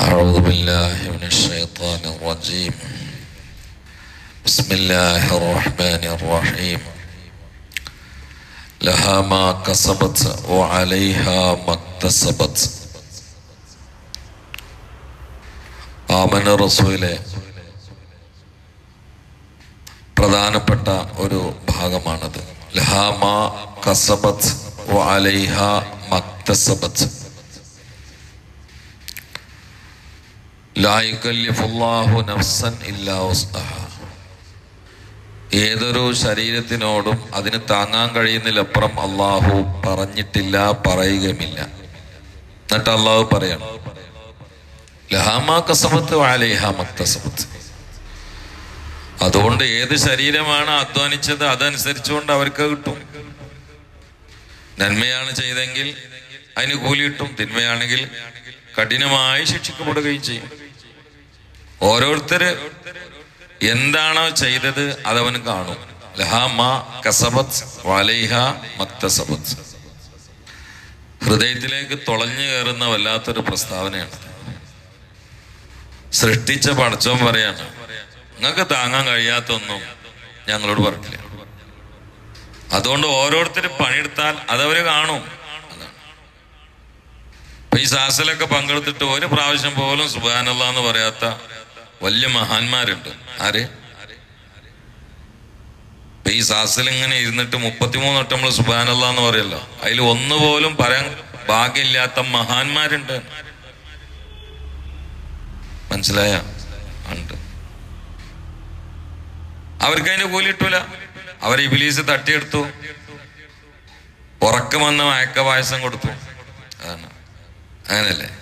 أعوذ بالله من الشيطان الرجيم بسم الله الرحمن الرحيم لها ما كسبت وعليها ما اكتسبت ആമന റസൂലെ പ്രധാനപ്പെട്ട ഒരു ഭാഗമാണത് ലഹാമ കസബത്ത് വഅലൈഹ മക്തസബത്ത് ഏതൊരു ശരീരത്തിനോടും അതിന് താങ്ങാൻ കഴിയുന്നതിലപ്പുറം അള്ളാഹു പറഞ്ഞിട്ടില്ല പറയുകയുമില്ല. എന്നിട്ട് അള്ളാഹു പറയണം ലഹാമാ അതുകൊണ്ട് ഏത് ശരീരമാണ് അധ്വാനിച്ചത് അതനുസരിച്ചുകൊണ്ട് അവർക്ക് കിട്ടും. നന്മയാണ് ചെയ്തെങ്കിൽ അതിന് കൂലി കിട്ടും തിന്മയാണെങ്കിൽ കഠിനമായി ശിക്ഷിക്കപ്പെടുകയും ചെയ്യും. ഓരോരുത്തര് എന്താണോ ചെയ്തത് അതവൻ കാണും. ഹൃദയത്തിലേക്ക് തുളഞ്ഞു കയറുന്ന വല്ലാത്തൊരു പ്രസ്താവനയാണ്. സൃഷ്ടിച്ച പടച്ചോൻ പറയാണ് നിങ്ങൾക്ക് താങ്ങാൻ കഴിയാത്തൊന്നും ഞങ്ങളോട് പറഞ്ഞില്ല അതുകൊണ്ട് ഓരോരുത്തരും പണിയെടുത്താൽ അതവര് കാണും. ഈ സാസിലൊക്കെ പങ്കെടുത്തിട്ട് ഒരു പ്രാവശ്യം പോലും സുബാനല്ല എന്ന് പറയാത്ത വലിയ മഹാന്മാരുണ്ട്. ആര്? ഈ സാസിൽ ഇങ്ങനെ ഇരുന്നിട്ട് മുപ്പത്തിമൂന്ന് വട്ടം നമ്മൾ സുബാനല്ല എന്ന് പറയല്ലോ. അതിൽ ഒന്നുപോലും പറയാൻ ഭാഗ്യമില്ലാത്ത മഹാന്മാരുണ്ട്. മനസ്സിലായ? അവർക്ക് അതിന് കൂലി കിട്ടൂല. അവർ ഇബിലീസ് തട്ടിയെടുത്തു. ഉറക്കം വന്ന കൊടുത്തു. അതാണ്. അങ്ങനല്ലേ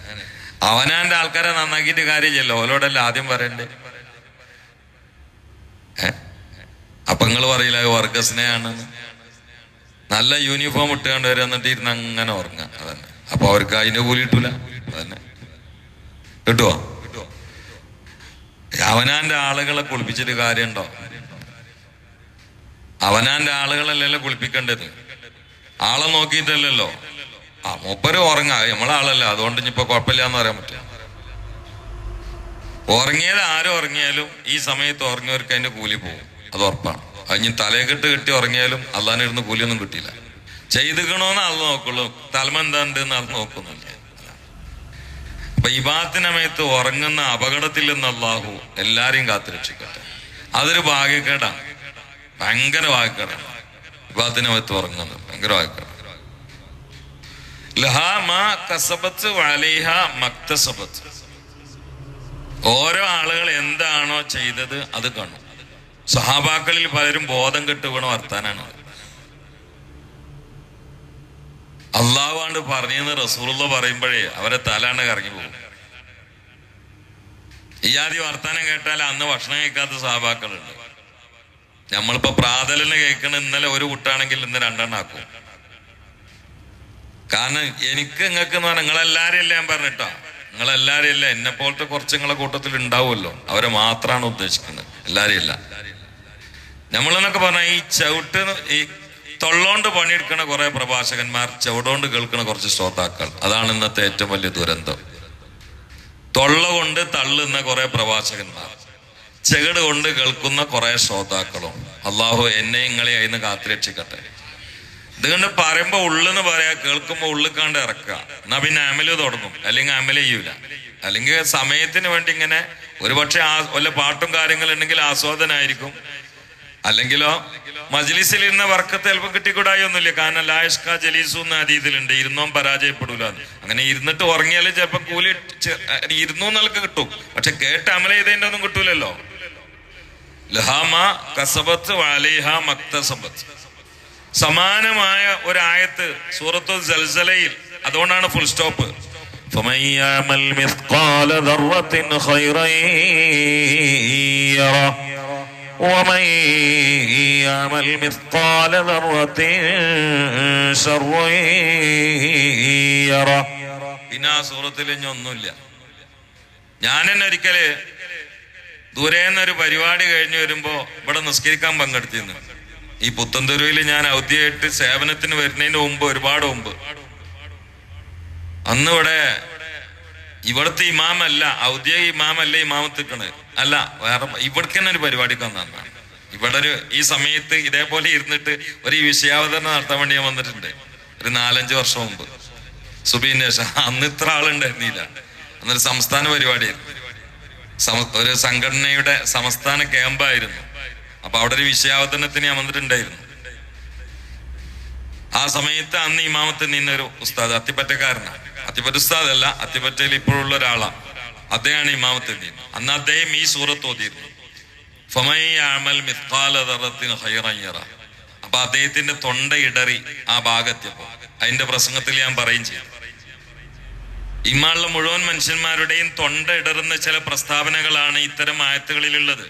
അവനാന്റെ ആൾക്കാരെ നന്നാക്കിയിട്ട് കാര്യമില്ലല്ലോ. ഓലോടല്ല ആദ്യം പറയണ്ടേ? അപ്പൊ നിങ്ങൾ പറയില്ല വർഗസ്നേഹാണ്. നല്ല യൂണിഫോം ഇട്ടുകൊണ്ട് വരെ എന്നിട്ട് ഇരുന്ന് അങ്ങനെ ഉറങ്ങാം അതന്നെ. അപ്പൊ അവർക്ക് അതിന്റെ കൂലി കിട്ടൂല. അതന്നെ. കിട്ടുവോ? അവനാന്റെ ആളുകളെ കുളിപ്പിച്ചിട്ട് കാര്യമുണ്ടോ? അവനാന്റെ ആളുകളല്ലല്ലോ കുളിപ്പിക്കേണ്ടത്? ആളെ നോക്കിയിട്ടല്ലല്ലോ. ആ മൂപ്പര് ഉറങ്ങാ. നമ്മളെ ആളല്ല. അതുകൊണ്ട് ഇനിയിപ്പോ കുഴപ്പമില്ല എന്ന് പറയാൻ പറ്റില്ല. ഉറങ്ങിയത് ആരും ഉറങ്ങിയാലും ഈ സമയത്ത് ഉറങ്ങിയവർക്ക് അതിന്റെ കൂലി പോകും. അത് ഉറപ്പാണ്. അതിന് തലയെക്കെട്ട് കെട്ടി ഉറങ്ങിയാലും അള്ളാനിരുന്ന് കൂലിയൊന്നും കിട്ടിയില്ല. ചെയ്തുക്കണോന്ന് ആൾ നോക്കുള്ളൂ. തലമ എന്താണ്ട് എന്ന് ആൾ നോക്കുന്നില്ല. അപ്പൊ ഇബാത്തിനമയത്ത് ഉറങ്ങുന്ന അപകടത്തിൽ നിന്ന് അള്ളാഹു എല്ലാരെയും കാത്തുരക്ഷിക്കട്ടെ അതൊരു ഭാഗ്യക്കേടാണ്. ഭയങ്കര ഭാഗ്യക്കേടാണ് ഇബാത്തിനമയത്ത് ഉറങ്ങുന്നത്. ഭയങ്കര ഭാഗ്യക്കേടാണ് ലഹാ മാ കസബത്ത് വലൈഹ മക്തസബത്ത് ഓരോ ആളുകൾ എന്താണോ ചെയ്തത് അത് കാണും. സഹാബാക്കളിൽ പലരും ബോധം കെട്ടുകണ വർത്താനാണ്. അള്ളാവാണ്ട് പറഞ്ഞെന്ന് റസൂറുള്ള പറയുമ്പോഴേ അവരെ തലാണ് കറങ്ങി പോകും. ഈ ആദ്യ വർത്താനം കേട്ടാൽ അന്ന് ഭക്ഷണം കഴിക്കാത്ത സഹാബാക്കളുണ്ട്. നമ്മളിപ്പോ പ്രാതലിന് കേൾക്കണ ഇന്നലെ ഒരു കുട്ടാണെങ്കിൽ ഇന്ന് രണ്ടെണ്ണം ആക്കും. കാരണം എനിക്ക് നിങ്ങൾക്ക് എന്ന് പറഞ്ഞാൽ നിങ്ങളെല്ലാരും അല്ല ഞാൻ പറഞ്ഞിട്ടോ? നിങ്ങളെല്ലാരും അല്ല എന്നെ പോലത്തെ കുറച്ച് നിങ്ങളെ കൂട്ടത്തിൽ ഉണ്ടാവുമല്ലോ. അവരെ മാത്രമാണ് ഉദ്ദേശിക്കുന്നത്. എല്ലാരും ഇല്ല നമ്മളെന്നൊക്കെ പറഞ്ഞാൽ ഈ ചവിട്ട് ഈ തൊള്ളോണ്ട് പണിയെടുക്കുന്ന കുറെ പ്രഭാഷകന്മാർ ചവിടോണ്ട് കേൾക്കുന്ന കുറച്ച് ശ്രോതാക്കൾ. അതാണ് ഇന്നത്തെ ഏറ്റവും വലിയ ദുരന്തം. തൊള്ള കൊണ്ട് തള്ളുന്ന കുറെ പ്രഭാഷകന്മാർ ചെകിട് കൊണ്ട് കേൾക്കുന്ന കുറെ ശ്രോതാക്കളും. അള്ളാഹു എന്നെ ഇങ്ങളെ അതിന് കാത്തുരക്ഷിക്കട്ടെ. ഇതുകൊണ്ട് പറയുമ്പോ ഉള്ളെന്ന് പറയാ കേൾക്കുമ്പോ കണ്ട് ഇറക്കുക. എന്നാ പിന്നെ അമൽ തുടങ്ങും. അല്ലെങ്കിൽ അമൽ ചെയ്യൂല. അല്ലെങ്കിൽ സമയത്തിന് വേണ്ടി ഇങ്ങനെ ഒരുപക്ഷെ ആ വല്ല പാട്ടും കാര്യങ്ങളുണ്ടെങ്കിൽ ആസ്വാദനായിരിക്കും. അല്ലെങ്കിലോ മജ്ലിസിൽ ഇരുന്ന വർക്കത്ത് ചിലപ്പോൾ കിട്ടിക്കൂടായി ഒന്നുമില്ല. കാരണം ലായഷ്ക ജലീസു എന്ന അതീതിലുണ്ട്. ഇരുന്നോം പരാജയപ്പെടൂല അങ്ങനെ ഇരുന്നിട്ട് ഉറങ്ങിയാലും ചിലപ്പോൾ കൂലി ഇരുന്നു എന്നൊക്കെ കിട്ടും. പക്ഷെ കേട്ട് അമല ചെയ്തതിന്റെ ഒന്നും കിട്ടൂലല്ലോ. ലഹാമ കസബത്ത് വാലിഹ മക്തസബത്ത്. സമാനമായ ഒരായത്ത് സൂറത്തു ജൽസലയിൽ അതുകൊണ്ടാണ് ഫുൾ സ്റ്റോപ്പ് فمن يعمل مثقال ذرة خيرا يره ومن يعمل مثقال ذرة شرا يره പിന്നെ ആ സൂറത്തിൽ ഇനി ഒന്നുമില്ല ഞാൻ തന്നെ ഒരിക്കല് ദൂരേന്നൊരു പരിപാടി കഴിഞ്ഞ് വരുമ്പോ ഇവിടെ നിസ്കരിക്കാൻ പങ്കെടുത്തിരുന്നു ഈ പുത്തൻതെരുവിൽ ഞാൻ ഔദ്യമായിട്ട് സേവനത്തിന് വരുന്നതിന് മുമ്പ് ഒരുപാട് മുമ്പ്. അന്ന് ഇവിടെ ഇവിടുത്തെ ഇമാമല്ല ഔദ്യോഗിക ഇമാമല്ല ഇമാമത്തിക്കണ്. അല്ല വേറെ ഇവിടേക്ക് തന്നെ ഒരു പരിപാടിക്ക് വന്നതാണ് ഇവിടെ ഒരു ഈ സമയത്ത് ഇതേപോലെ ഇരുന്നിട്ട് ഒരു വിഷയാവതരണം നടത്താൻ വേണ്ടി ഞാൻ വന്നിട്ടുണ്ട്. ഒരു നാലഞ്ച് വർഷം മുമ്പ്. സുബീൻ ശേഷം. അന്ന് ഇത്ര ആളുണ്ടായിരുന്നില്ല. അന്നൊരു സംസ്ഥാന പരിപാടിയായിരുന്നു. ഒരു സംഘടനയുടെ സംസ്ഥാന ക്യാമ്പായിരുന്നു. അപ്പൊ അവിടെ ഒരു വിഷയാവതരണത്തിന് ഞാൻ വന്നിട്ടുണ്ടായിരുന്നു. ആ സമയത്ത് അന്ന് ഇമാമത്ത് നിന്നൊരു ഉസ്താദ് അത്തിപ്പറ്റക്കാരനാണ് അത്തിപ്പറ്റ ഉസ്താദ് അല്ല അത്തിപ്പറ്റയിൽ ഇപ്പോഴുള്ള ഒരാളാണ് അദ്ദേഹമാണ് ഇമാമത്ത് നിന്ന്. അന്ന് അദ്ദേഹം ഈ സൂറത്ത് ഓതിയിരുന്നു. അപ്പൊ അദ്ദേഹത്തിന്റെ തൊണ്ട ഇടറി ആ ഭാഗത്ത് അതിന്റെ പ്രസംഗത്തിൽ ഞാൻ പറയും ചെയ്യും ഇമാളിലെ മുഴുവൻ മനുഷ്യന്മാരുടെയും തൊണ്ട ഇടറുന്ന ചില പ്രസ്താവനകളാണ് ഇത്തരം ആയത്തുകളിലുള്ളത്.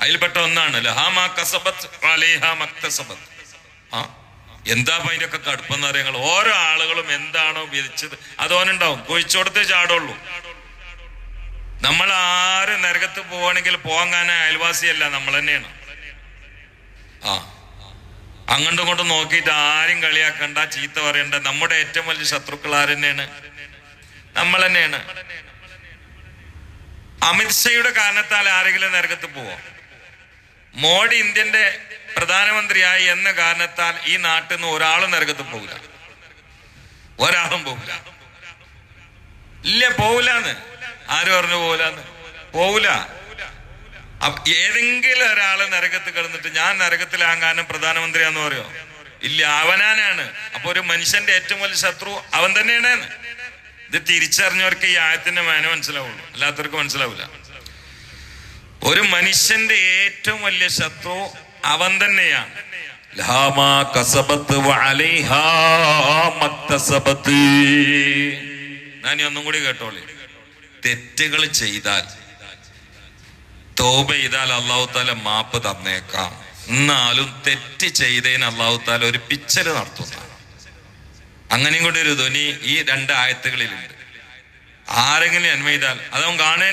അതിൽപ്പെട്ട ഒന്നാണ്. ലഹാമാ കസബത്ത് മക്തസബത്ത്. ആ എന്താ അപ്പൊ അതിന്റെയൊക്കെ കടുപ്പെന്ന് അറിയാങ്ങൾ ഓരോ ആളുകളും എന്താണോ വിധിച്ചത്. അതോനുണ്ടാവും കുഴിച്ചോടത്തേ ചാടുള്ളൂ. നമ്മൾ ആരും നരകത്ത് പോവാണെങ്കിൽ പോകാൻ അയൽവാസിയല്ല നമ്മൾ തന്നെയാണ്. ആ അങ്ങോട്ടും ഇങ്ങോട്ടും നോക്കിയിട്ട് ആരും കളിയാക്കണ്ട ചീത്ത പറയണ്ട. നമ്മുടെ ഏറ്റവും വലിയ ശത്രുക്കൾ ആരെന്നെയാണ് നമ്മൾ തന്നെയാണ്. അമിത്ഷയുടെ കാരണത്താൽ ആരെങ്കിലും നരകത്ത് പോവോ? മോഡി ഇന്ത്യന്റെ പ്രധാനമന്ത്രിയായി എന്ന കാരണത്താൽ ഈ നാട്ടിൽ നിന്ന് ഒരാളും നരകത്ത് പോകില്ല ഒരാളും പോകില്ല ഇല്ല പോകില്ലാന്ന് ആര് പറഞ്ഞു പോകില്ലാന്ന് അപ്പ- ഏതെങ്കിലും ഒരാൾ നരകത്ത് കിടന്നിട്ട് ഞാൻ നരകത്തിലാകാനും പ്രധാനമന്ത്രിയാന്ന് പറയോ? ഇല്ല അവനാനാണ്. അപ്പൊ ഒരു മനുഷ്യന്റെ ഏറ്റവും വലിയ ശത്രു അവൻ തന്നെയാണ്. ഇത് തിരിച്ചറിഞ്ഞവർക്ക് ഈ ആയത്തിന്റെ മേന മനസ്സിലാവുള്ളൂ. അല്ലാത്തവർക്ക് മനസ്സിലാവില്ല. ഒരു മനുഷ്യന്റെ ഏറ്റവും വലിയ ശത്രു അവൻ തന്നെയാണ്. ഞാൻ ഒന്നും കൂടി കേട്ടോളി. തെറ്റുകൾ ചെയ്താൽ തോപ ചെയ്താൽ അള്ളാഹു താല മാപ്പ് തന്നേക്കാം. എന്നാലും തെറ്റ് ചെയ്തതിന് അള്ളാഹു താല ഒരു പിച്ചൽ നടത്തുന്ന. അങ്ങനെയും കൂടി ഒരു ധ്വനി ഈ രണ്ട് ആയത്തുകളിലുണ്ട്. ആരെങ്കിലും അന്വയിതാൽ അതവൻ കാണുക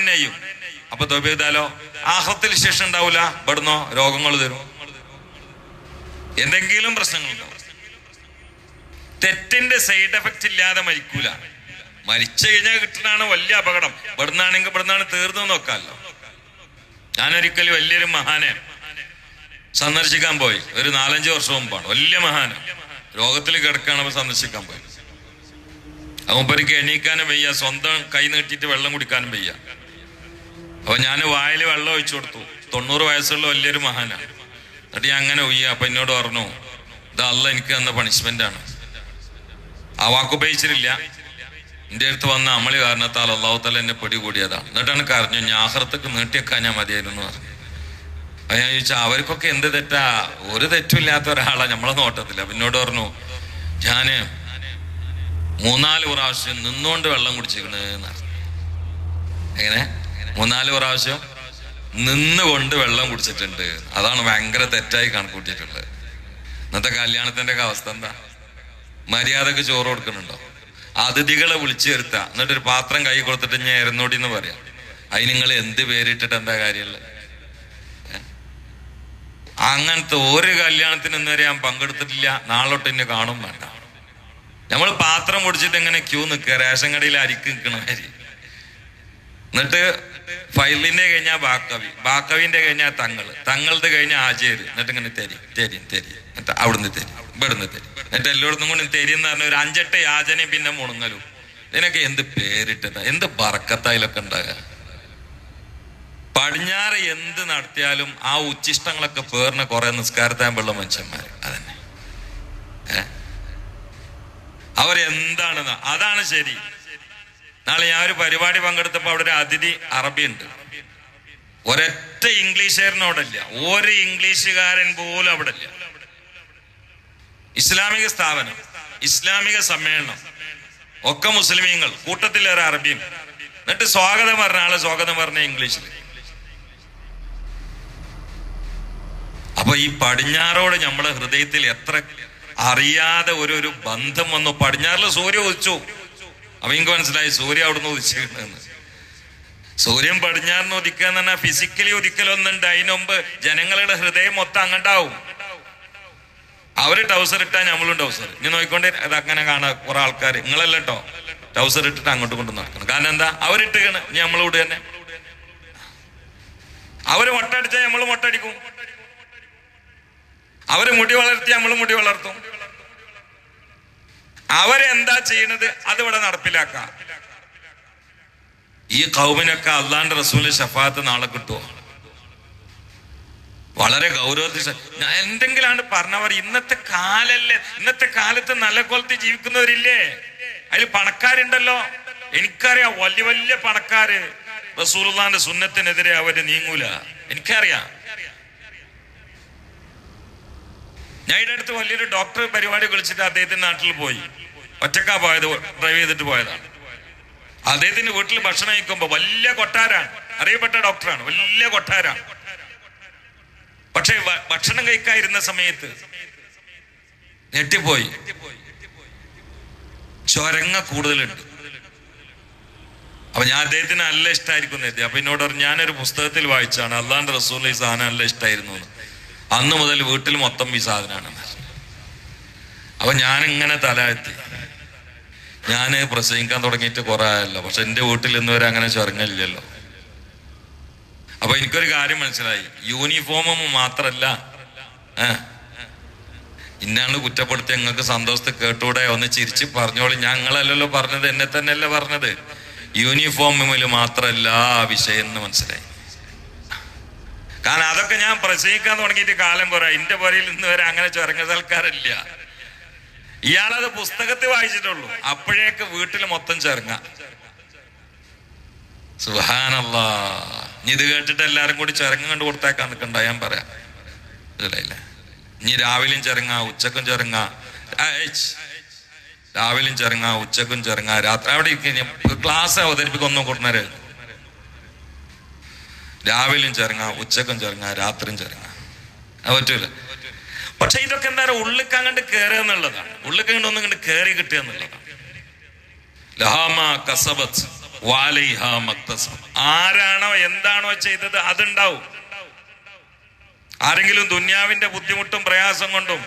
അപ്പൊ തൊബ ചെയ്താലോ? ആഹത്തിൽ ശേഷം ഉണ്ടാവൂല? ഇവിടുന്നോ രോഗങ്ങൾ തരും. എന്തെങ്കിലും പ്രശ്നങ്ങളുണ്ടാവും തെറ്റിന്റെ സൈഡ് എഫക്റ്റ് ഇല്ലാതെ മരിക്കൂല. മരിച്ചു കഴിഞ്ഞാൽ കിട്ടുന്നതാണ് വലിയ അപകടം. ഇവിടുന്നാണെങ്കിൽ ഇവിടുന്നാണ് തീർന്നു നോക്കാമല്ലോ. ഞാനൊരിക്കൽ വലിയൊരു മഹാനെ സന്ദർശിക്കാൻ പോയി. ഒരു നാലഞ്ച് വർഷം മുമ്പാണ്. വലിയ മഹാന്. രോഗത്തിൽ കിടക്കാണ് അപ്പൊ സന്ദർശിക്കാൻ പോയി അമുപ്പരിക്ക് എണീക്കാനും വയ്യ. സ്വന്തം കൈ നീട്ടിയിട്ട് വെള്ളം കുടിക്കാനും വയ്യ. അപ്പൊ ഞാൻ വായിൽ വെള്ളം ഒഴിച്ചു കൊടുത്തു. തൊണ്ണൂറ് വയസ്സുള്ള വലിയൊരു മഹാനാണ് എന്നിട്ട് ഞാൻ അങ്ങനെ ഒയ്യ അപ്പൊ എന്നോട് പറഞ്ഞു ഇത് അല്ല എനിക്ക് തന്ന പണിഷ്മെന്റ് ആണ്. ആ വാക്കുപയോഗിച്ചിട്ടില്ല എന്റെ അടുത്ത് വന്ന അമളി കാരണത്താൽ അള്ളാഹു തല എന്നെ പിടികൂടിയതാണ് എന്നിട്ടാണ് കരഞ്ഞു. ഞാൻ ആഹ്റത്തേക്ക് ഞാൻ മതിയായിരുന്നു പറഞ്ഞു. അപ്പൊ ഞാൻ ചോദിച്ചാ അവർക്കൊക്കെ എന്ത് തെറ്റാ? ഒരു തെറ്റുമില്ലാത്ത ഒരാളാ നമ്മളെ നോട്ടത്തില്ല അപ്പൊ എന്നോട് പറഞ്ഞു ഞാൻ മൂന്നാൽ പ്രാവശ്യം നിന്നുകൊണ്ട് വെള്ളം കുടിച്ചിരിക്കണ് എന്ന് എങ്ങനെ? മൂന്നാൽ പ്രാവശ്യം നിന്നുകൊണ്ട് വെള്ളം കുടിച്ചിട്ടുണ്ട്. അതാണ് ഭയങ്കര തെറ്റായി കണക്കൂട്ടിയിട്ടുള്ളത്. ഇന്നത്തെ കല്യാണത്തിന്റെ അവസ്ഥ എന്താ? മര്യാദയ്ക്ക് ചോറ് കൊടുക്കുന്നുണ്ടോ? അതിഥികളെ വിളിച്ചു വരുത്ത. എന്നിട്ടൊരു പാത്രം കൈ കൊടുത്തിട്ട് ഞാൻ എരുന്നോടി എന്ന് പറയാം. അതിന് നിങ്ങൾ എന്ത് പേരിട്ടിട്ട് എന്താ കാര്യമുള്ളത്? അങ്ങനത്തെ ഒരു കല്യാണത്തിന് ഇന്നുവരെ ഞാൻ പങ്കെടുത്തിട്ടില്ല. നാളോട്ട് എന്നെ കാണും വേണ്ട. നമ്മൾ പാത്രം പൊടിച്ചിട്ട് എങ്ങനെ ക്യൂ നിൽക്കുക റേഷൻ കടയിൽ അരിക്ക് നിൽക്കണ മാതിരി. എന്നിട്ട് ഫൈലിന്റെ കഴിഞ്ഞാൽ ബാക്കവി. ബാക്കവിന്റെ കഴിഞ്ഞാൽ തങ്ങൾ തങ്ങളുടെ കഴിഞ്ഞാൽ ആചേര്. എന്നിട്ട് ഇങ്ങനെ തരി തരി തരി. എന്നിട്ട് അവിടുന്ന് തരി. ഇവിടുന്ന് തരി. എന്നിട്ട് എല്ലായിടത്തും കൊണ്ട് തരി എന്ന് പറഞ്ഞ ഒരു അഞ്ചെട്ട് യാചനയും പിന്നെ മുണങ്ങലും. ഇതിനൊക്കെ എന്ത് പേരിട്ടതാ? എന്ത് ബറക്കത്തായാലൊക്കെ ഉണ്ടാക? പടിഞ്ഞാറ് എന്ത് നടത്തിയാലും ആ ഉച്ചിഷ്ടങ്ങളൊക്കെ പേർന്ന കുറെ നിസ്കാരത്താകുമ്പോഴുള്ള മനുഷ്യന്മാർ അതന്നെ. അവരെന്താണെന്ന്? അതാണ് ശരി. നാളെ ഞാൻ ഒരു പരിപാടി പങ്കെടുത്തപ്പോൾ അവിടെ ഒരു അതിഥി അറബിയുണ്ട്. ഒരൊറ്റ ഇംഗ്ലീഷുകാരനോടല്ല ഒരു ഇംഗ്ലീഷുകാരൻ പോലും അവിടെ ഇല്ല ഇസ്ലാമിക സ്ഥാപനം ഇസ്ലാമിക സമ്മേളനം ഒക്കെ മുസ്ലിമീങ്ങൾ കൂട്ടത്തിൽ ഒരു അറബിയും എന്നിട്ട് സ്വാഗതം പറഞ്ഞ ആൾ സ്വാഗതം പറഞ്ഞ ഇംഗ്ലീഷിൽ അപ്പൊ ഈ പടിഞ്ഞാറോട് നമ്മളെ ഹൃദയത്തിൽ എത്ര അറിയാതെ ഒരു ഒരു ബന്ധം വന്നു. പടിഞ്ഞാറിൽ സൂര്യ ഉദിച്ചു. എനിക്ക് മനസ്സിലായി സൂര്യ അവിടുന്ന് ഉദിച്ചിരുന്നെന്ന് സൂര്യൻ പടിഞ്ഞാറിന് ഉദിക്കുക എന്ന് പറഞ്ഞാൽ ഫിസിക്കലി ഉദിക്കലൊന്നുണ്ട്. അതിന് മുമ്പ് ജനങ്ങളുടെ ഹൃദയം മൊത്തം അങ്ങണ്ടാവും അവർ ടൗസർ ഇട്ടാ നമ്മളും ടൗസർ ഇനി നോക്കിക്കൊണ്ട് അത് അങ്ങനെ കാണാം കുറെ ആൾക്കാർ നിങ്ങളല്ല കേട്ടോ ടൗസർ ഇട്ടിട്ട് അങ്ങോട്ട് കൊണ്ട് നടക്കണം. കാരണം എന്താ? അവരിട്ടുകയാണ് ഇനി നമ്മളോട് തന്നെ. അവർ മൊട്ടടിച്ചാൽ നമ്മൾ മൊട്ടടിക്കും അവർ മുടി വളർത്തി നമ്മൾ മുടി വളർത്തും. അവരെന്താ ചെയ്യണത്? അതിവിടെ നടപ്പിലാക്ക. ഈ കൗമിനൊക്കെ അള്ളാന്റെ റസൂലിന്റെ ഷഫാത്ത് നാളെ കിട്ടുമോ വളരെ ഗൗരവത്തിൽ എന്തെങ്കിലാണ് പറഞ്ഞവർ ഇന്നത്തെ കാലല്ലേ? ഇന്നത്തെ കാലത്ത് നല്ല കൊലത്ത് ജീവിക്കുന്നവരില്ലേ? അതിൽ പണക്കാരുണ്ടല്ലോ. എനിക്കറിയാം വലിയ വലിയ പണക്കാര്. റസൂലുള്ളാന്റെ സുന്നത്തിനെതിരെ അവർ നീങ്ങൂല. എനിക്കറിയാം. ഞാൻ ഇതിന്റെ അടുത്ത് വലിയൊരു ഡോക്ടർ പരിപാടി വിളിച്ചിട്ട് അദ്ദേഹത്തിന്റെ നാട്ടിൽ പോയി. ഒറ്റക്കാ പോയത് ഡ്രൈവ് ചെയ്തിട്ട് പോയതാണ് അദ്ദേഹത്തിന്റെ വീട്ടിൽ ഭക്ഷണം കഴിക്കുമ്പോ വലിയ കൊട്ടാരാണ്. അറിയപ്പെട്ട ഡോക്ടറാണ് വലിയ കൊട്ടാരാണ്. പക്ഷെ ഭക്ഷണം കഴിക്കാതിരുന്ന സമയത്ത് ഞെട്ടിപ്പോയി. ചൊരങ്ങ കൂടുതലുണ്ട്. അപ്പൊ ഞാൻ അദ്ദേഹത്തിന് നല്ല ഇഷ്ടമായിരിക്കും കരുതി. അപ്പൊ എന്നോട് ഞാനൊരു പുസ്തകത്തിൽ വായിച്ചാണ്. അള്ളാന്റെ റസൂൽ ഈ സാധനം നല്ല ഇഷ്ടമായിരുന്നു എന്ന്. അന്ന് മുതൽ വീട്ടിൽ മൊത്തം ഈ സാധനമാണ്. അപ്പൊ ഞാൻ ഇങ്ങനെ തല എത്തി ഞാൻ പ്രസംഗിക്കാൻ തുടങ്ങിയിട്ട് കുറെ ആയല്ലോ. പക്ഷെ എന്റെ വീട്ടിൽ ഇന്ന് വരെ അങ്ങനെ ചൊരങ്ങില്ലല്ലോ അപ്പൊ എനിക്കൊരു കാര്യം മനസ്സിലായി. യൂണിഫോമും മാത്രല്ല. ഇന്നാണ് കുറ്റപ്പെടുത്തി ഞങ്ങൾക്ക് സന്തോഷത്തെ കേട്ടൂടെ? ഒന്ന് ചിരിച്ച് പറഞ്ഞോളി. ഞങ്ങളല്ലല്ലോ പറഞ്ഞത് എന്നെ തന്നെയല്ലേ പറഞ്ഞത്. യൂണിഫോമിൽ മാത്രല്ല ആ വിഷയം എന്ന് മനസ്സിലായി. കാരണം അതൊക്കെ ഞാൻ പ്രസംഗിക്കാൻ തുടങ്ങിയിട്ട് കാലം പോരാ. എന്റെ പുരയിൽ ഇന്ന് വരെ അങ്ങനെ ചുരങ്ങ സൽക്കാരില്ല ഇയാളത് പുസ്തകത്തിൽ വായിച്ചിട്ടുള്ളൂ. അപ്പോഴേക്ക് വീട്ടിൽ മൊത്തം ചെറുങ്ങ സുഹാനല്ലാ ഇത് കേട്ടിട്ട് എല്ലാരും കൂടി ചെറുങ്ങ കണ്ടു കൊടുത്തേക്കാൻ നിൽക്കണ്ട ഞാൻ പറയാം. ഇനി രാവിലെയും ചെറുങ്ങ ഉച്ചക്കും ചെറുങ്ങ രാവിലെയും ചെറുങ്ങ ഉച്ചക്കും ചെറുങ്ങ രാത്രി അവിടെ ക്ലാസ് അവതരിപ്പിക്കൊന്നും കൊടുന്നേരെ രാവിലെയും ചിറങ്ങ ഉച്ചക്കും ചിറങ്ങ രാത്രിയും ചിറങ്ങ. അത് പറ്റൂല. പക്ഷെ ഇതൊക്കെ എന്താ പറയുക? ഉള്ളിക്ക് അങ്ങോട്ട് കയറുക എന്നുള്ളതാണ് ഉള്ളിക്ക് അങ്ങോട്ട് ഒന്നും ഇങ്ങോട്ട് കയറി കിട്ടുക എന്നുള്ളതാണ് ആരാണോ എന്താണോ ചെയ്തത് അതുണ്ടാവും. ആരെങ്കിലും ദുന്യാവിന്റെ ബുദ്ധിമുട്ടും പ്രയാസം കൊണ്ടും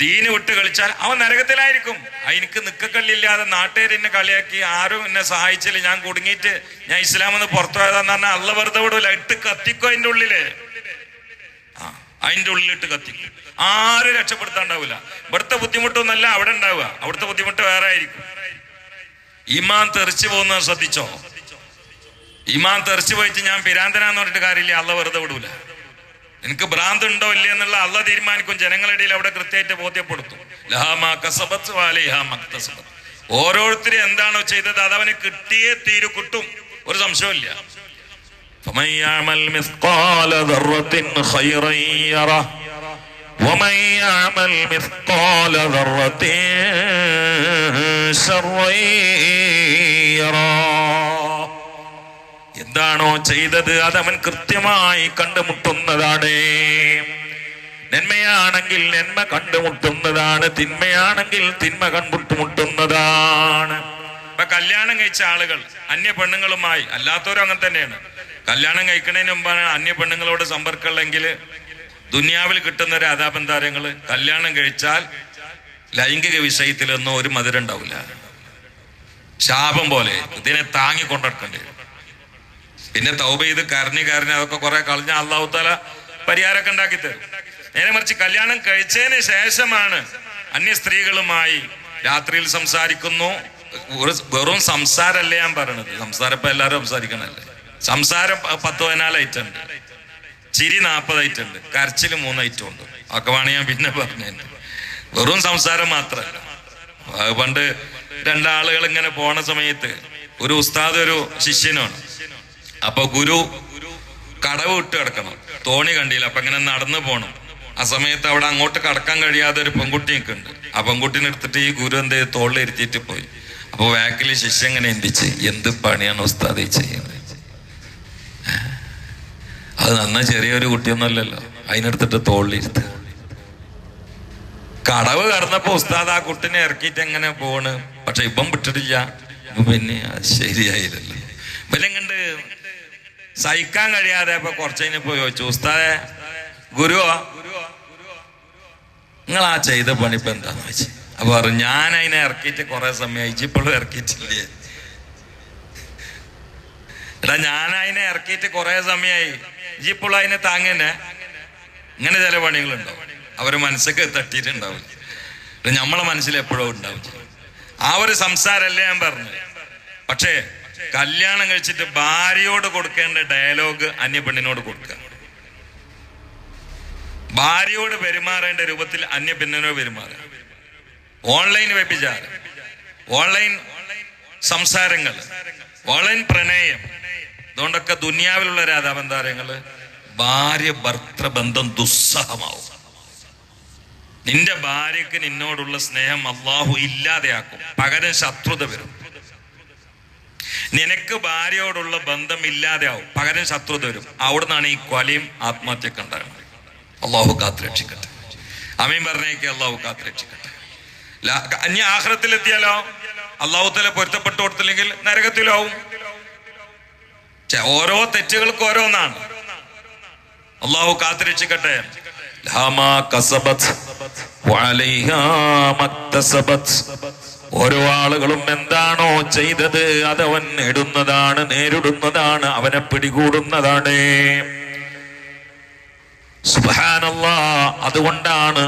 ദീന് വിട്ട് കളിച്ചാൽ അവൻ നരകത്തിലായിരിക്കും. എനിക്ക് നിക്കക്കള്ളില്ലാതെ നാട്ടുകാർ എന്നെ കളിയാക്കി ആരും എന്നെ സഹായിച്ചില്ല. ഞാൻ കുടുങ്ങിയിട്ട് ഞാൻ ഇസ്ലാമെന്ന് പുറത്തു പോയതാന്ന് പറഞ്ഞാൽ അള്ള വെറുതെ വിടൂല. ഇട്ട് കത്തിക്കോ അതിന്റെ ഉള്ളിൽ. ആ അതിന്റെ ഉള്ളിലിട്ട് കത്തിക്കും. ആരും രക്ഷപ്പെടുത്താണ്ടാവില്ല ഇവിടുത്തെ ബുദ്ധിമുട്ടൊന്നല്ല അവിടെ ഉണ്ടാവുക. അവിടുത്തെ ബുദ്ധിമുട്ട് വേറെ ആയിരിക്കും. ഇമാൻ തെറിച്ചു പോകുന്നത് ശ്രദ്ധിച്ചോ? ഇമാൻ തെറിച്ചു പോയിട്ട് ഞാൻ പിരാന്തനാന്ന് പറഞ്ഞിട്ട് കാര്യമില്ല. അള്ള വെറുതെ വിടൂല. എനിക്ക് ഭ്രാന്തുണ്ടോ ഇല്ലേ എന്നുള്ള അള്ള തീരുമാനിക്കും. ജനങ്ങളിടയിൽ അവിടെ കൃത്യമായിട്ട് ബോധ്യപ്പെടുത്തും. ലഹാമാ ഓരോരുത്തരും എന്താണോ ചെയ്തത് അതവന് കിട്ടിയേ തീരു കിട്ടും. ഒരു സംശയമില്ല ഖൈറൻ എന്താണോ ചെയ്തത് അതവൻ കൃത്യമായി കണ്ടുമുട്ടുന്നതാണ്. നന്മയാണെങ്കിൽ നന്മ കണ്ടുമുട്ടുന്നതാണ് തിന്മയാണെങ്കിൽ തിന്മ കണ്ടുമുട്ടുന്നതാണ്. ഇപ്പൊ കല്യാണം കഴിച്ച ആളുകൾ അന്യ പെണ്ണുങ്ങളുമായി അല്ലാത്തവരും അങ്ങനെ തന്നെയാണ്. കല്യാണം കഴിക്കുന്നതിന് മുമ്പാണ് അന്യ പെണ്ണുങ്ങളോട് സമ്പർക്കമുള്ളെങ്കിൽ ദുനിയാവിൽ കിട്ടുന്ന ഒരു കല്യാണം കഴിച്ചാൽ ലൈംഗിക വിഷയത്തിലൊന്നും ഒരു മധുരം ഉണ്ടാവില്ല. ശാപം പോലെ ഇതിനെ താങ്ങി കൊണ്ടിടക്കേണ്ടി. പിന്നെ തൗബ ചെയ്ത് കരഞ്ഞ് കരഞ്ഞ് അതൊക്കെ കുറെ കളഞ്ഞ അള്ളാഹു താല പരിഹാരമൊക്കെ ഉണ്ടാക്കി തരും നേരെ മറിച്ച് കല്യാണം കഴിച്ചതിന് ശേഷമാണ് അന്യ സ്ത്രീകളുമായി രാത്രിയിൽ സംസാരിക്കുന്നു. ഒരു- വെറും സംസാരമല്ലേ ഞാൻ പറയണത്. സംസാരം ഇപ്പൊ എല്ലാവരും സംസാരിക്കണല്ലേ? സംസാരം പത്ത് പതിനാല് ഐറ്റം ഉണ്ട്. ചിരി നാൽപ്പത് ഐറ്റം ഉണ്ട്. കരച്ചിൽ മൂന്ന് ഐറ്റം ഉണ്ട്. ഒക്കെ വേണേ ഞാൻ പിന്നെ പറഞ്ഞു വെറും സംസാരം മാത്രമല്ല അത് പണ്ട് രണ്ടാളുകൾ ഇങ്ങനെ പോണ സമയത്ത് ഒരു ഉസ്താദ് ഒരു ശിഷ്യനാണ്. അപ്പൊ ഗുരു കടവ് ഇട്ട് കിടക്കണം. തോണി കണ്ടില്ല. അപ്പൊ ഇങ്ങനെ നടന്നു പോണം. ആ സമയത്ത് അവിടെ അങ്ങോട്ട് കടക്കാൻ കഴിയാതെ ഒരു പെൺകുട്ടി നിൽക്കുന്നുണ്ട് ആ പെൺകുട്ടീനെ എടുത്തിട്ട് ഈ ഗുരു എന്ത് തോളിലിരുത്തിയിട്ട് പോയി. അപ്പൊ ബാക്കിൽ ശിഷ്യ ഇങ്ങനെ എന്തിച്ച്? എന്ത് പണിയാണ് ഉസ്താദി ചെയ്യുന്നത്? അത് നന്ന ചെറിയൊരു കുട്ടിയൊന്നുമല്ലല്ലോ. അതിനെടുത്തിട്ട് തോളിലിരുത്ത് കടവ് കടന്നപ്പോ ഉസ്താദ് ആ കുട്ടിനെ ഇറക്കിയിട്ട് എങ്ങനെ പോണ്? പക്ഷെ ഇപ്പം വിട്ടിട്ടില്ല. പിന്നെ ശരിയായില്ലല്ലോ. ഇവനെ കണ്ട് സഹിക്കാൻ കഴിയാതെ ഇപ്പൊ കുറച്ചതിന് പോയി ചോദിച്ചു ഉസ്താദെ ഗുരുവോ? നിങ്ങൾ ആ ചെയ്ത പണി ഇപ്പൊ എന്താന്ന് വെച്ച്? അപ്പൊ പറഞ്ഞു ഞാൻ അതിനെ ഇറക്കിയിട്ട് കുറെ സമയം ഇപ്പോഴും ഇറക്കിയിട്ടില്ലേ? എടാ ഞാൻ അതിനെ ഇറക്കിയിട്ട് കുറെ സമയമായി. ഇപ്പോഴും അതിനെ താങ്ങനെ ഇങ്ങനെ ചില പണികളുണ്ടാവും അവർ മനസ്സൊക്കെ തട്ടിയിട്ടുണ്ടാവും. നമ്മളെ മനസ്സിൽ എപ്പോഴും ഉണ്ടാവും. ആ ഒരു സംസാരമല്ലേ ഞാൻ പറഞ്ഞു പക്ഷേ കല്യാണം കഴിച്ചിട്ട് ഭാര്യയോട് കൊടുക്കേണ്ട ഡയലോഗ് അന്യ പെണ്ണിനോട് കൊടുക്കുക ഭാര്യയോട് പെരുമാറേണ്ട രൂപത്തിൽ അന്യ പെണ്ണിനോട് പെരുമാറുക ഓൺലൈൻ വ്യഭിചാരം ഓൺലൈൻ സംസാരങ്ങൾ ഓൺലൈൻ പ്രണയം അതുകൊണ്ടൊക്കെ ദുനിയാവിലുള്ള രാധാബന്ധാരങ്ങൾ ഭാര്യ ഭർത്തൃബന്ധം ദുസ്സഹമാവും. നിന്റെ ഭാര്യക്ക് നിന്നോടുള്ള സ്നേഹം അള്ളാഹു ഇല്ലാതെയാക്കും. പകരം ശത്രുത വരും. നിനക്ക് ഭാര്യയോടുള്ള ബന്ധം ഇല്ലാതെയാവും പകരം ശത്രുത വരും അവിടുന്നാണ് ഈ കൊലയും ആത്മഹത്യയൊക്കെ ഉണ്ടാകുന്നത്. അള്ളാഹു കാത്തുരക്ഷിക്കട്ടെ. അമീൻ പറഞ്ഞേക്ക് അള്ളാഹു കാത്തുരക്ഷിക്കട്ടെ. അന്യ ആഹ്റത്തിലെത്തിയാലോ? എത്തിയാലോ അള്ളാഹുത്തല പൊരുത്തപ്പെട്ടു കൊടുത്തില്ലെങ്കിൽ നരകത്തിലാവും. ഓരോ തെറ്റുകൾക്ക് ഓരോന്നാണ്. അള്ളാഹു കാത്തുരക്ഷിക്കട്ടെ. കസബത് വഅലൈഹാ മക്തസബത് ഓരോ ആളുകളും എന്താണോ ചെയ്തത് അതവൻ ഇടുന്നതാണ് നേരിടുന്നതാണ് അവനെ പിടികൂടുന്നതാണ്. അതുകൊണ്ടാണ്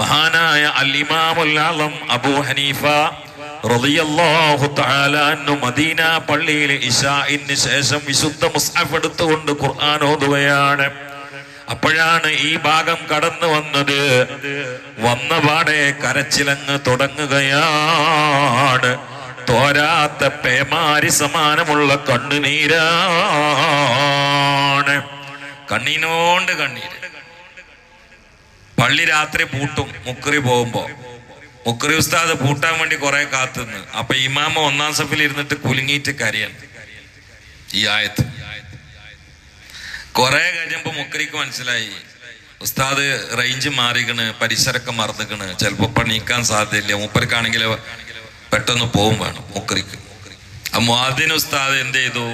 മഹാനായ അൽ അബു അബൂ ഹനീഫ മദീന പള്ളിയിൽ ഇഷാഇന് ശേഷം വിശുദ്ധ മുസ്ഹഫ് എടുത്തുകൊണ്ട് ഖുർആൻ ഓതുകയാണ്. അപ്പോഴാണ് ഈ ഭാഗം കടന്നു വന്നത്. വന്ന പാടെ കരച്ചിലങ്ങ് തുടങ്ങുകയാണ്. തോരാത്ത പേമാരി സമാനമുള്ള കണ്ണുനീരാണ്. കണ്ണിനോണ്ട് കണ്ണീര്. പള്ളി രാത്രി പൂട്ടും മുക്കറി പോകുമ്പോ. മുക്കറി ഉസ്താദ് പൂട്ടാൻ വേണ്ടി കുറെ കാത്തുനിന്ന് അപ്പൊ ഇമാമ ഒന്നാം സഫിൽ ഇരുന്നിട്ട് കുലുങ്ങിയിട്ട് കരയാണ്. ഈ ആയത്ത്. കുറെ കഴിഞ്ഞപ്പോ മുക്കറിക്ക് മനസ്സിലായി. ഉസ്താദ് റേഞ്ച് മാറിക്കണ് പരിസരമൊക്കെ മറന്നിക്കണ്. ചിലപ്പോ പണിക്കാൻ സാധ്യതയില്ല. മൂപ്പർക്കാണെങ്കിൽ പെട്ടെന്ന് പോവും വേണം മുക്കറിക്ക് ആ മുആദ്ദിൻ ഉസ്താദ് എന്ത് ചെയ്തു?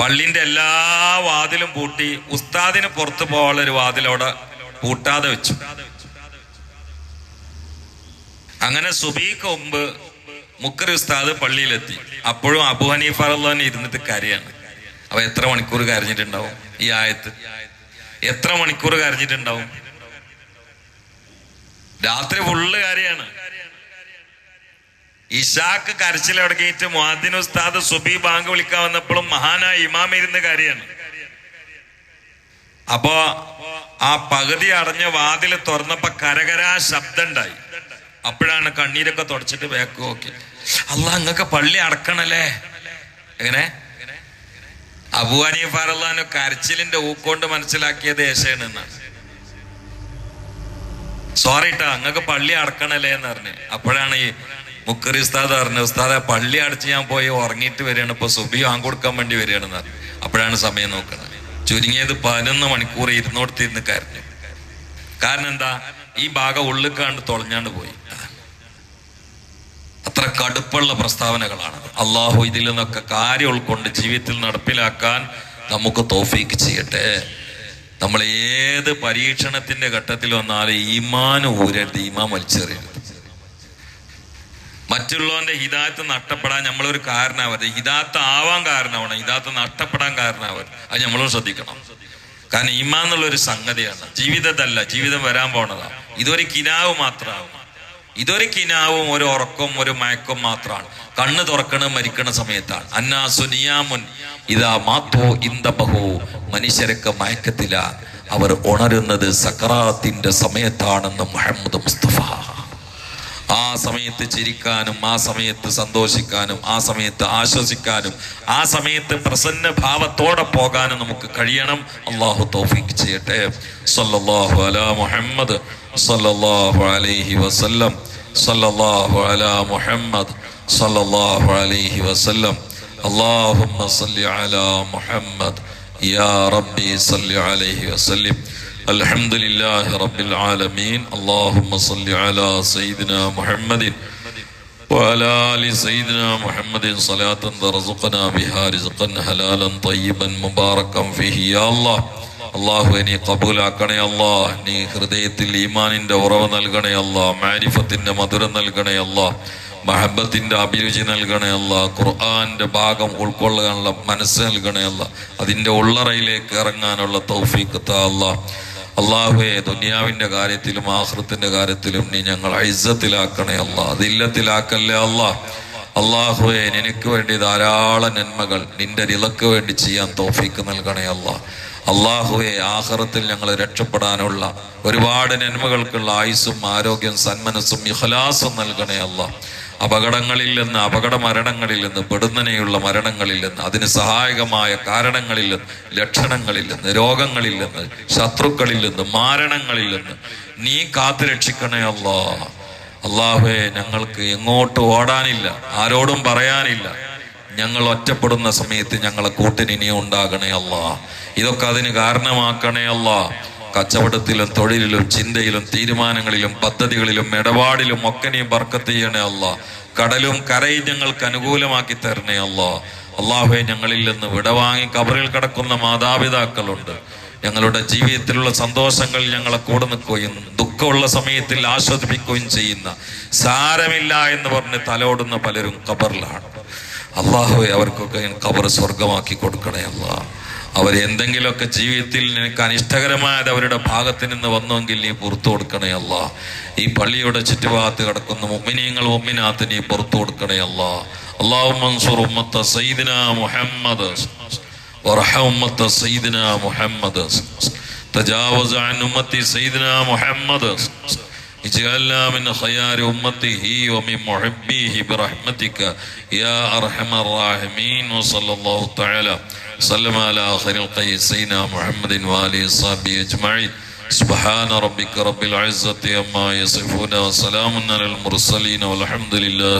പള്ളിന്റെ എല്ലാ വാതിലും പൂട്ടി ഉസ്താദിന് പുറത്തു പോകാനുള്ള ഒരു വാതിലോടെ പൂട്ടാതെ വെച്ചു. അങ്ങനെ സുബീക്ക് മുമ്പ് മുക്കറി ഉസ്താദ് പള്ളിയിലെത്തി. അപ്പോഴും അബു ഹനീഫ അള്ളഹാൻ ഇരുന്നിട്ട് കരയാണ്. അപ്പൊ എത്ര മണിക്കൂർ കരഞ്ഞിട്ടുണ്ടാവും ഈ ആയത്ത്? എത്ര മണിക്കൂർ കരഞ്ഞിട്ടുണ്ടാവും? രാത്രി ഫുള്ള് കാര്യമാണ് ഇഷാക്ക് കരച്ചിൽ തുടങ്ങിയിട്ട് മുഹാദിൻ ഉസ്താദ് സുബി ബാങ്ക് വിളിക്കാൻ വന്നപ്പോഴും മഹാനായ ഇമാം ഇരുന്ന് കാര്യമാണ് അപ്പോ ആ പകുതി അടഞ്ഞ വാതിൽ തുറന്നപ്പോ കരകരാ ശബ്ദം ഉണ്ടായി. അപ്പോഴാണ് കണ്ണീരൊക്കെ തുടച്ചിട്ട് ബാക്ക് നോക്കി. അല്ല നിങ്ങൾക്ക് പള്ളി അടക്കണല്ലേ? എങ്ങനെ? അബുവാനിയ ഫാറല്ലാനോ കരച്ചിലിന്റെ ഊക്കൊണ്ട് മനസ്സിലാക്കിയത് ഏശയാണ് എന്നാണ്. സോറി ട്ടാ അങ്ങക്ക് പള്ളി അടക്കണല്ലേ? എന്ന് പറഞ്ഞു. അപ്പോഴാണ് ഈ മുക്കറി ഉസ്താദ് പറഞ്ഞു ഉസ്താദ പള്ളി അടച്ച് ഞാൻ പോയി ഉറങ്ങിയിട്ട് വരികയാണ് ഇപ്പൊ സുബി വാങ്ങിക്കൊടുക്കാൻ വേണ്ടി വരികയാണെന്ന് പറഞ്ഞു. അപ്പോഴാണ് സമയം നോക്കുന്നത് ചുരുങ്ങിയത് പതിനൊന്ന് മണിക്കൂർ ഇരുന്നോടത്തിരുന്ന് കരഞ്ഞു. കാരണം എന്താ? ഈ ഭാഗം ഉള്ളിൽ കണ്ട് തുളഞ്ഞാണ്ട് പോയി. അത്ര കടുപ്പുള്ള പ്രസ്താവനകളാണ്. അള്ളാഹു ഇതിൽ നിന്നൊക്കെ കാര്യം ഉൾക്കൊണ്ട് ജീവിതത്തിൽ നടപ്പിലാക്കാൻ നമുക്ക് തോഫീക്ക് ചെയ്യട്ടെ. നമ്മൾ ഏത് പരീക്ഷണത്തിന്റെ ഘട്ടത്തിൽ വന്നാലും ഈമാൻ ഊരരുത് ഈമാൻ വലിച്ചെറിയരുത്. മറ്റുള്ളവന്റെ ഹിതാത്ത് നഷ്ടപ്പെടാൻ നമ്മളൊരു കാരണമാവരുത്. ഹിതാത്ത് ആവാൻ കാരണമാണ് ഹിതാത്ത് നഷ്ടപ്പെടാൻ കാരണമാവരുത്. അത് നമ്മളും ശ്രദ്ധിക്കണം. കാരണം ഈമാൻ എന്നുള്ളൊരു സംഗതിയാണ്. ജീവിതത്തല്ല ജീവിതം വരാൻ പോണതാണ് ഇതൊരു കിനാവ് മാത്രമാണ്. ഇതൊരു കിനാവും ഒരു ഉറക്കവും ഒരു മയക്കും മാത്രമാണ്. കണ്ണ് തുറക്കണ മരിക്കണ സമയത്താണ്. അന്നാ സുനിയാമുൻ ഇതാ മാത്തോ ഇന്ദബഹോ മനുഷ്യരൊക്കെ മയക്കത്തില അവർ ഉണരുന്നത് സക്കറാത്തിന്റെ സമയത്താണെന്ന് മുഹമ്മദ് മുസ്തഫ. ആ സമയത്ത് ചിരിക്കാനും ആ സമയത്ത് സന്തോഷിക്കാനും ആ സമയത്ത് ആശ്വസിക്കാനും ആ സമയത്ത് പ്രസന്ന ഭാവത്തോടെ പോകാനും നമുക്ക് കഴിയണം. അള്ളാഹു തോഫിക്ക് ചെയ്യട്ടെ. സല്ലാഹു അല മുഹമ്മദ് സല്ലാഹു അലൈഹി വസല്ലം. സല്ലാഹു അല മുഹമ്മദ് സല്ലാഹു അലൈഹി വസല്ലം. അള്ളാഹുമ്മ സല്ലി അല മുഹമ്മദ്. യാ റബ്ബി സല്ലി അലൈഹി വസല്ലം. الحمد لله رب العالمين اللهم صل على سيدنا محمد وعلى آل سيدنا محمد صلاة ترزقنا بها رزقا حلالا طيبا مباركا فيه يا الله അള്ളാഹു നീ കബൂലാക്കണേ അല്ലാ നീ ഹൃദയത്തിൽ ഈമാനിന്റെ ഉറവ് നൽകണേ അല്ലാ മാരിഫത്തിന്റെ മധുരം നൽകണേ അല്ലാ മഹബത്തിന്റെ അഭിരുചി നൽകണേ അല്ല ഖുർആന്റെ ഭാഗം ഉൾക്കൊള്ളാനുള്ള മനസ്സ് നൽകണേ അല്ല അതിന്റെ ഉള്ളറയിലേക്ക് ഇറങ്ങാനുള്ള തൗഫീഖ് താ അല്ലാ അള്ളാഹുവെ ദുനിയാവിന്റെ കാര്യത്തിലും ആഹൃത്തിന്റെ കാര്യത്തിലും നീ ഞങ്ങൾ ഐസത്തിലാക്കണേ അള്ളാഹ് ദില്ലത്തിലാക്കല്ലേ അള്ളാഹ് അള്ളാഹുവെ നിനക്ക് വേണ്ടി ധാരാളം നന്മകൾ നിന്റെ ഇളക്ക് വേണ്ടി ചെയ്യാൻ തോഫിക്ക് നൽകണേ അള്ളാഹ് അള്ളാഹുവെ ആഹ്റത്തിൽ ഞങ്ങൾ രക്ഷപ്പെടാനുള്ള ഒരുപാട് നന്മകൾക്കുള്ള ആയുസ്സും ആരോഗ്യം സന്മനസ്സും ഇഹലാസും നൽകണേ അല്ല അപകടങ്ങളിൽ നിന്ന് അപകട മരണങ്ങളിൽ നിന്ന് പെടുന്നനെയുള്ള മരണങ്ങളിൽ നിന്ന് അതിന് സഹായകമായ കാരണങ്ങളിൽ നിന്ന് ലക്ഷണങ്ങളിൽ നിന്ന് രോഗങ്ങളിൽ നിന്ന് ശത്രുക്കളിൽ നിന്ന് മാരണങ്ങളിൽ നിന്ന് നീ കാത്തു രക്ഷിക്കണേ അല്ലാ ഞങ്ങൾക്ക് എങ്ങോട്ട് ഓടാനില്ല ആരോടും പറയാനില്ല. ഞങ്ങൾ ഒറ്റപ്പെടുന്ന സമയത്ത് ഞങ്ങളെ കൂട്ടിന് ഇനിയും ഉണ്ടാകണേ അല്ലാ ഇതൊക്കെ അതിന് കാരണമാക്കണേ അല്ല കച്ചവടത്തിലും തൊഴിലിലും ചിന്തയിലും തീരുമാനങ്ങളിലും പദ്ധതികളിലും ഇടപാടിലും ഒക്കെ നീ ബർക്കത്ത് ചെയ്യണേ അല്ല കടലും കരയും ഞങ്ങൾക്ക് അനുകൂലമാക്കി തരണേ അല്ല അള്ളാഹുവെ ഞങ്ങളിൽ നിന്ന് വിടവാങ്ങി കബറിൽ കിടക്കുന്ന മാതാപിതാക്കളുണ്ട്. ഞങ്ങളുടെ ജീവിതത്തിലുള്ള സന്തോഷങ്ങൾ ഞങ്ങളെ കൂടെ നിൽക്കുകയും ദുഃഖമുള്ള സമയത്തിൽ ആസ്വദിപ്പിക്കുകയും ചെയ്യുന്ന സാരമില്ല എന്ന് പറഞ്ഞ് തലോടുന്ന പലരും കബറിലാണ് അള്ളാഹുവെ അവർക്കൊക്കെ കബർ സ്വർഗമാക്കി കൊടുക്കണേ അല്ല അവർ എന്തെങ്കിലുമൊക്കെ ജീവിതത്തിൽ നിനക്ക് അനിഷ്ടകരമായത് അവരുടെ ഭാഗത്ത് നിന്ന് വന്നുവെങ്കിൽ നീ പുറത്തു കൊടുക്കണേ അല്ല. ഈ പള്ളിയുടെ ചുറ്റുഭാഗത്ത് കിടക്കുന്ന ഉമ്മിനിയങ്ങൾ മുമ്മിനാത്ത് നീ പുറത്തു കൊടുക്കണേ അല്ല. അള്ളാഹു മൻസൂർ മുഹമ്മദ്. അൻ മുഹമ്മദ്. اجعلنا من خيار أمته ومن محبيه برحمتك يا أرحم الراحمين وصلى الله تعالى وسلم على آخر القيس سيدنا محمد وآله وصحبه أجمعين سبحان ربك رب العزة عما يصفون وسلام على المرسلين والحمد لله